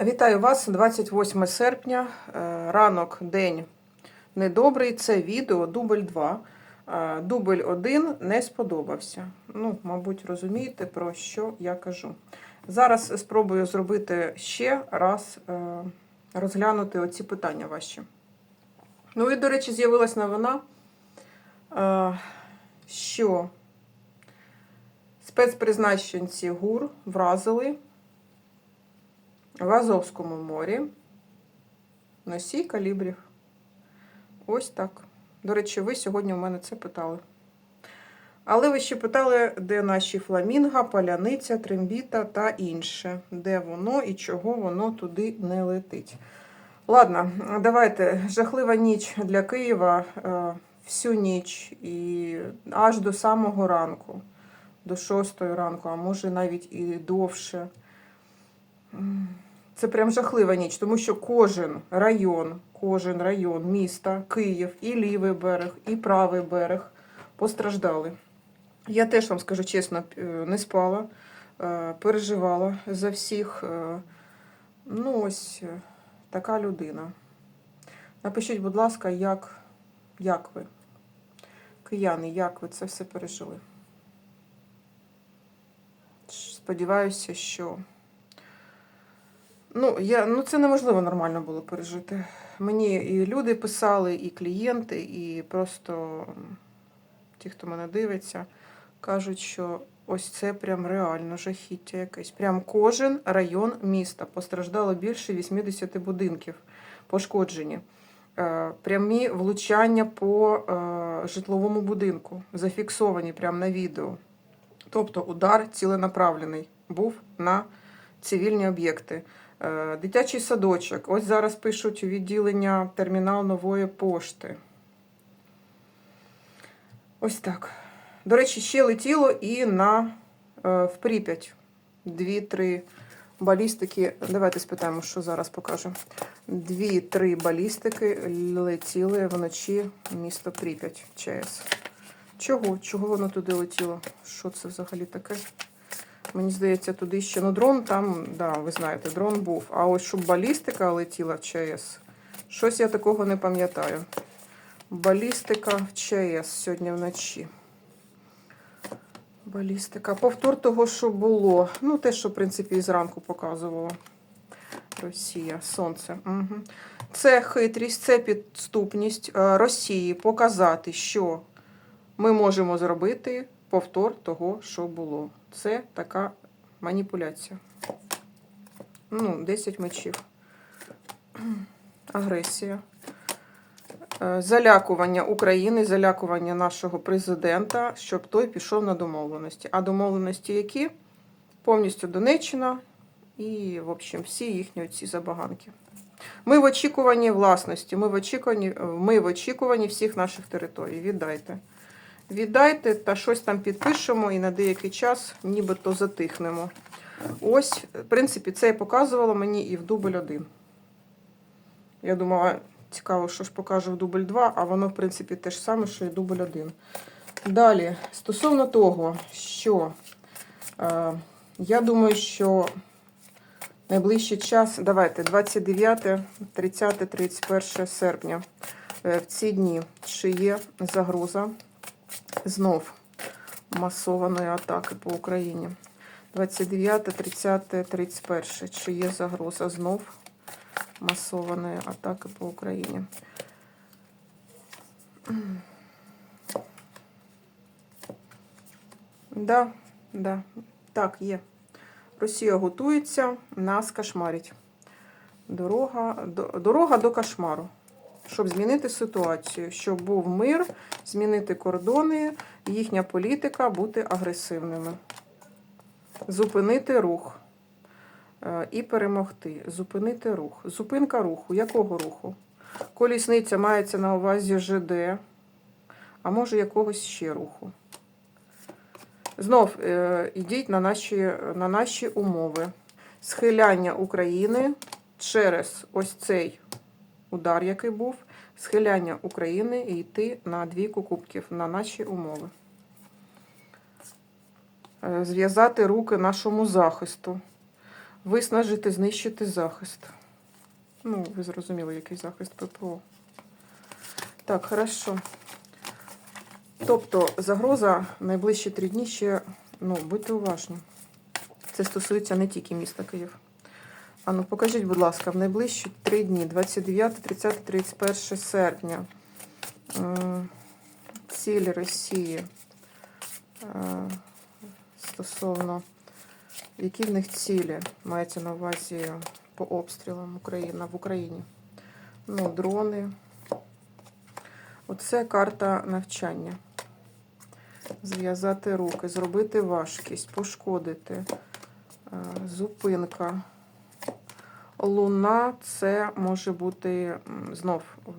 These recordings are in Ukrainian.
Вітаю вас 28 серпня. Е, Ранок, день недобрий. Це відео дубль 2. Е, Дубль 1 не сподобався. Ну, мабуть, розумієте, про що я кажу. Зараз спробую зробити ще раз е, розглянути оці питання ваші. Ну і, до речі, з'явилась новина, що спецпризначенці ГУР вразили в Азовському морі носій калібрів. Ось так. До речі, ви сьогодні у мене це питали. Але ви ще питали, де наші фламінга, паляниця, трембіта та інше. Де воно і чого воно туди не летить. Ладно, давайте. Жахлива ніч для Києва е, всю ніч і аж до самого ранку, до 6 ранку, а може навіть і довше. Це прям жахлива ніч, тому що кожен район, кожен район міста, Київ, і лівий берег, і правий берег постраждали. Я теж вам скажу чесно, е, не спала, е, переживала за всіх. е, Ну, ось така людина. Напишіть, будь ласка, як, як ви, кияни, як ви це все пережили. Сподіваюся, що. Ну, я, ну, це неможливо нормально було пережити. Мені і люди писали, і клієнти, і просто ті, хто мене дивиться, кажуть, що ось це прям реально жахіття якесь. Прям кожен район міста постраждало більше 80 будинків пошкоджені. Е, Прямі влучання по е, житловому будинку зафіксовані прямо на відео. Тобто удар ціленаправлений був на цивільні об'єкти. Е, Дитячий садочок. Ось зараз пишуть відділення термінал нової пошти. Ось так. До речі, ще летіло і на е, в Прип'ять. Дві-три балістики. Давайте спитаємо, що зараз покажу. Дві-три балістики летіли вночі в місто Прип'ять, ЧАЕС. Чого? Чого воно туди летіло? Що це взагалі таке? Мені здається, туди ще. Ну, дрон там, да, ви знаєте, дрон був. А ось щоб балістика летіла в ЧАЕС, щось я такого не пам'ятаю. Балістика в ЧАЕС сьогодні вночі. Балістика. Повтор того, що було. Ну, те, що, в принципі, і зранку показувало. Росія, сонце. Угу. Це хитрість, це підступність е, Росії показати, що ми можемо зробити повтор того, що було. Це така маніпуляція. Ну, 10 мечів. Агресія. Е, Залякування України, залякування нашого президента, щоб той пішов на домовленості. А домовленості які? Повністю Донеччина і, в общем, всі їхні ці забаганки. Ми в очікуванні власності, ми в очікуванні, ми в очікуванні всіх наших територій. Віддайте. Віддайте та щось там підпишемо і на деякий час нібито затихнемо. Ось, в принципі, це і показувало мені і в дубль 1. Я думала, цікаво, що ж покажу в дубль 2, а воно, в принципі, те ж саме, що і дубль 1. Далі, стосовно того, що е, я думаю, що найближчий час, давайте, 29, 30, 31 серпня, е, в ці дні, чи є загроза знов масованої атаки по Україні. 29, 30, 31. Чи є загроза знов масованої атаки по Україні? Да, да, так, є. Росія готується, нас кошмарить. Дорога дорога до кошмару. Щоб змінити ситуацію, щоб був мир, змінити кордони, їхня політика бути агресивними. Зупинити рух е, і перемогти. Зупинити рух. Зупинка руху. Якого руху? Колісниця мається на увазі ЖД, а може якогось ще руху. Знов е, йдіть на наші, на наші умови. Схиляння України через ось цей удар, який був, схиляння України і йти на двійку кубків на наші умови. Е, Зв'язати руки нашому захисту. Виснажити, знищити захист. Ну, ви зрозуміли, який захист ППО. Так, хорошо. Тобто загроза найближчі три дні ще, ну, будьте уважні. Це стосується не тільки міста Київ. А ну покажіть, будь ласка, в найближчі три дні, 29, 30, 31 серпня. м, Ціль Росії е, стосовно які в них цілі мається на увазі по обстрілам Україна в Україні. Ну, дрони. Оце карта навчання. Зв'язати руки, зробити важкість, пошкодити, е, зупинка. Луна це може бути знов о,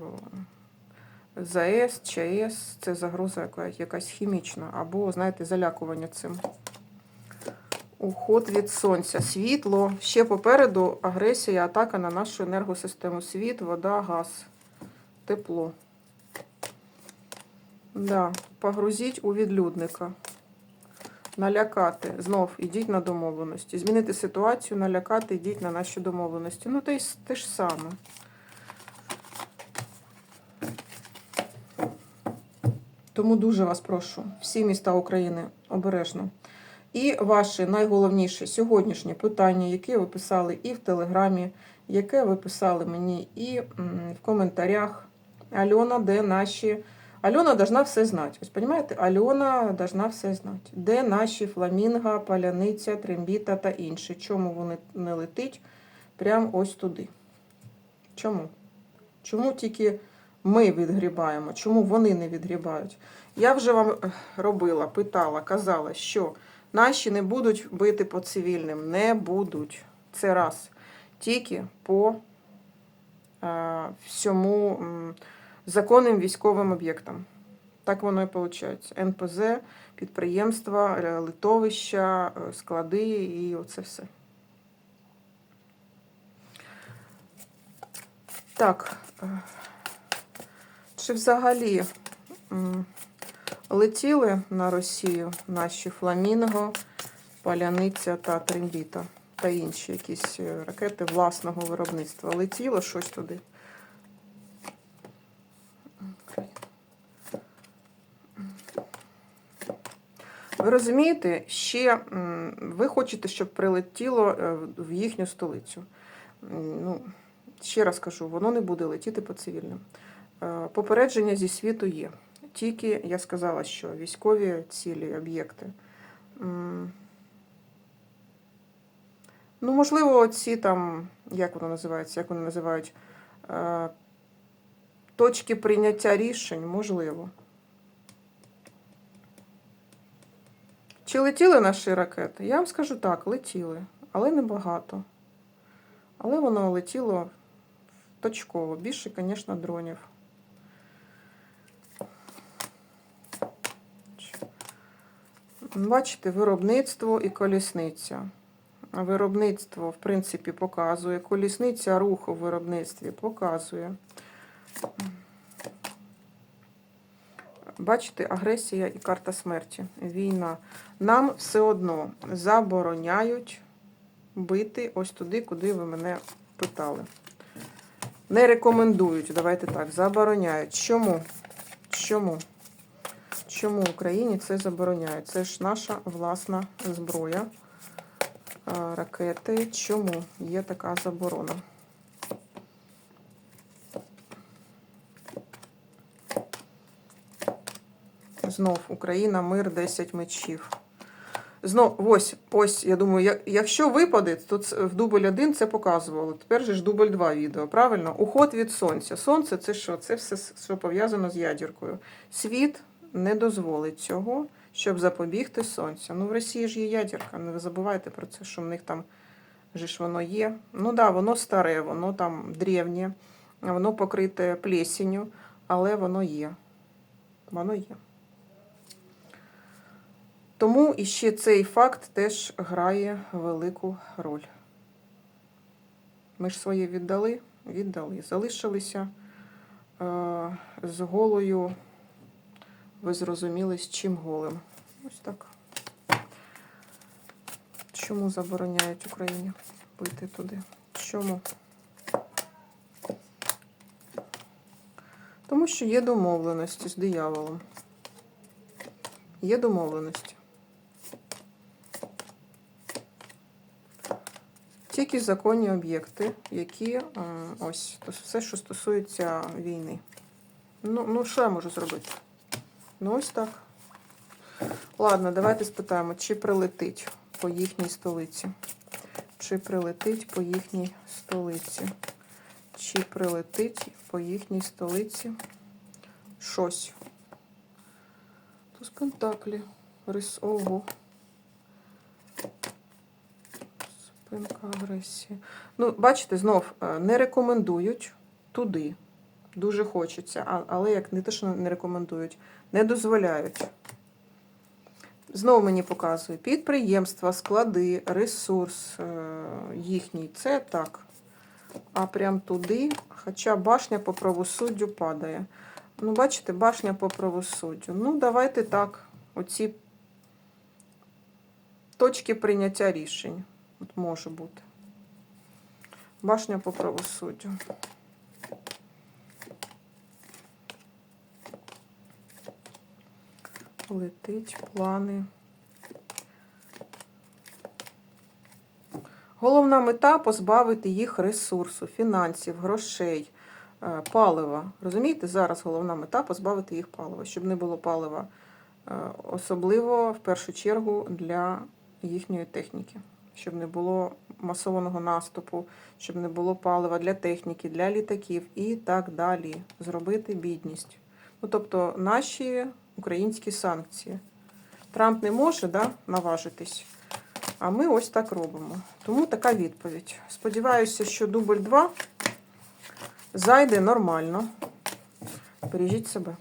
ЗАЕС, ЧАЕС, це загроза якась хімічна, або, знаєте, залякування цим. Уход від сонця. Світло. Ще попереду агресія, атака на нашу енергосистему. Світ, вода, газ, тепло. Да, погрузіть у відлюдника. Налякати. Знов ідіть на домовленості. Змінити ситуацію, налякати, йдіть на наші домовленості. Ну, те, те ж саме. Тому дуже вас прошу, всі міста України обережно. І ваше найголовніше сьогоднішнє питання, яке ви писали і в Телеграмі, яке ви писали мені і в коментарях. Альона, де наші. Альона должна все знати. Ось розумієте, Альона должна все знати. Де наші фламінга, паляниця, трембіта та інші. Чому вони не летить прямо ось туди? Чому? Чому тільки ми відгрібаємо? Чому вони не відгрібають? Я вже вам е, робила, питала, казала, що наші не будуть бити по цивільним. Не будуть. Це раз. Тільки по е, всьому законним військовим об'єктам. Так воно і виходить. НПЗ, підприємства, литовища, е, склади і оце все. Так. е, Чи взагалі летіли на Росію наші фламінго, паляниця та трембіта та інші якісь е, ракети власного виробництва? Летіло щось туди? Ви розумієте, ще ви хочете, щоб прилетіло е, в їхню столицю. Ну, ще раз кажу, воно не буде летіти по цивільним. Е, Попередження зі світу є. Тільки я сказала, що військові цілі, об'єкти. Ну, можливо, ці там, як воно називається, як вони називають, е, точки прийняття рішень, можливо. Чи летіли наші ракети? Я вам скажу так, летіли, але небагато. Але воно летіло точково. Більше, звісно, дронів. Бачите, виробництво і колісниця. Виробництво, в принципі, показує. Колісниця рух у виробництві показує. Бачите, агресія і карта смерті. Війна. Нам все одно забороняють бити ось туди, куди ви мене питали. Не рекомендують, давайте так, забороняють. Чому? Чому? Чому Україні це забороняють? Це ж наша власна зброя. Ракети. Чому є така заборона? Знов Україна, мир, 10 мечів. Знов, ось, ось, я думаю, якщо випаде, то в дубль 1 це показувало. Тепер же ж дубль 2 відео, правильно? Уход від сонця. Сонце це що? Це все, що пов'язано з ядіркою. Світ не дозволить цього, щоб запобігти сонцю. Ну, в Росії ж є ядірка, не забувайте про це, що в них там же ж воно є. Ну так, да, воно старе, воно там древнє, воно покрите плесінню, але воно є. Воно є. Тому іще цей факт теж грає велику роль. Ми ж своє віддали, віддали. Залишилися е, з голою, ви зрозуміли, з чим голим. Ось так. Чому забороняють Україні? йти туди. Чому? Тому що є домовленості з дияволом. Є домовленості. Тільки законні об'єкти, які е, ось все, що стосується війни. Ну, ну що я можу зробити? Ну, ось так. Ладно, давайте спитаємо, чи прилетить по їхній столиці. Чи прилетить по їхній столиці? Чи прилетить по їхній столиці щось? Туз Пентаклі. Рис ого. Спинка агресії. Ну, бачите, знов е, не рекомендують туди. Дуже хочеться, але як не те, що не рекомендують, не дозволяють. Знову мені показує підприємства, склади, ресурс е, їхній. Це так. А прям туди, хоча башня по правосуддю падає. Ну, бачите, башня по правосуддю. Ну, давайте так. Оці точки прийняття рішень. От може бути. Башня по правосуддю. Летить плани. Головна мета позбавити їх ресурсу, фінансів, грошей, е, палива. Розумієте, зараз головна мета позбавити їх палива, щоб не було палива, е, особливо в першу чергу для їхньої техніки, щоб не було масованого наступу, щоб не було палива для техніки, для літаків і так далі. Зробити бідність. Ну, тобто наші українські санкції. Трамп не може да, наважитись. А ми ось так робимо. Тому така відповідь. Сподіваюся, що дубль 2 зайде нормально. Бережіть себе.